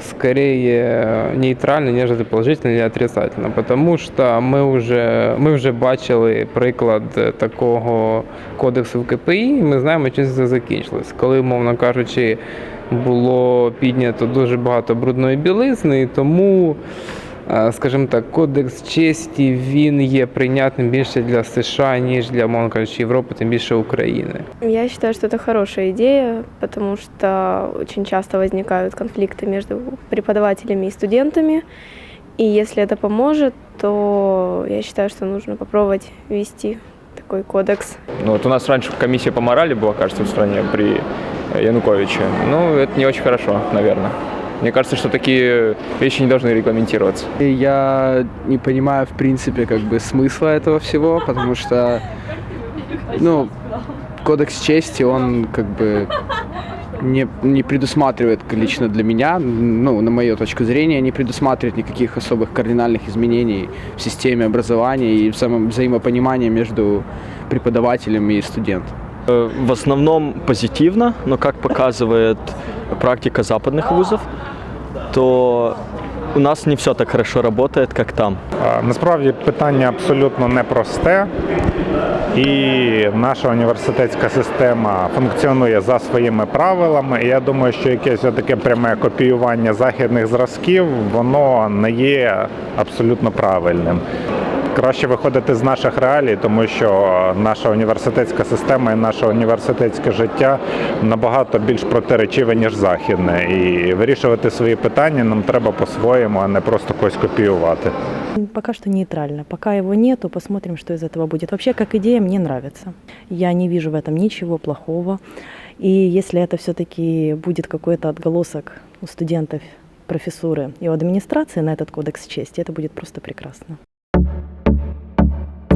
скорее нейтрально, нежели положительно или отрицательно, потому що ми вже, ми вже бачили приклад такого кодексу в КПІ, і ми знаємо, чим це закінчилось. Коли, мовно кажучи, було піднято дуже багато брудної білизни, і тому, скажімо так, кодекс честі він є прийнятним більше для США, ніж для, мовно кажучи, Європи, тим більше України. Я считаю, что это хорошая идея, потому что очень часто возникают конфликты между преподавателями и студентами. И если это поможет, то я считаю, что нужно попробовать ввести такой кодекс. Ну, вот у нас раньше комиссия по морали была, кажется, в стране при Януковиче. Ну, это не очень хорошо, наверное. Мне кажется, что такие вещи не должны регламентироваться. И Я не понимаю, в принципе, как бы смысла этого всего, потому что, ну, кодекс чести, он как бы не, не предусматривает лично для меня, ну, на мою точку зрения, не предусматривает никаких особых кардинальных изменений в системе образования и в самом взаимопонимании между преподавателем и студентом. Э, В основном позитивно, но как показывает практика западных вузов, то у нас не все так хорошо работает, как там. Насправді питання абсолютно непросте, і наша університетська система функціонує за своїми правилами. І я думаю, що якесь таке пряме копіювання західних зразків воно не є абсолютно правильним Краще виходити з наших реалій, тому що наша університетська система і наше університетське життя набагато більш протиречиве, ніж західне. І вирішувати свої питання нам треба по-своєму, а не просто когось копіювати. Пока что нейтрально. Пока его нету, посмотрим, что из этого будет. Вообще, как идея, мне нравится. Я не вижу в этом ничего плохого. И если это все-таки будет какой-то отголосок у студентов, профессуры и у администрации на этот кодекс чести, это будет просто прекрасно.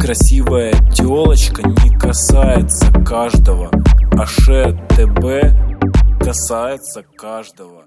Красивая телочка не касается каждого, а ше ТБ касается каждого.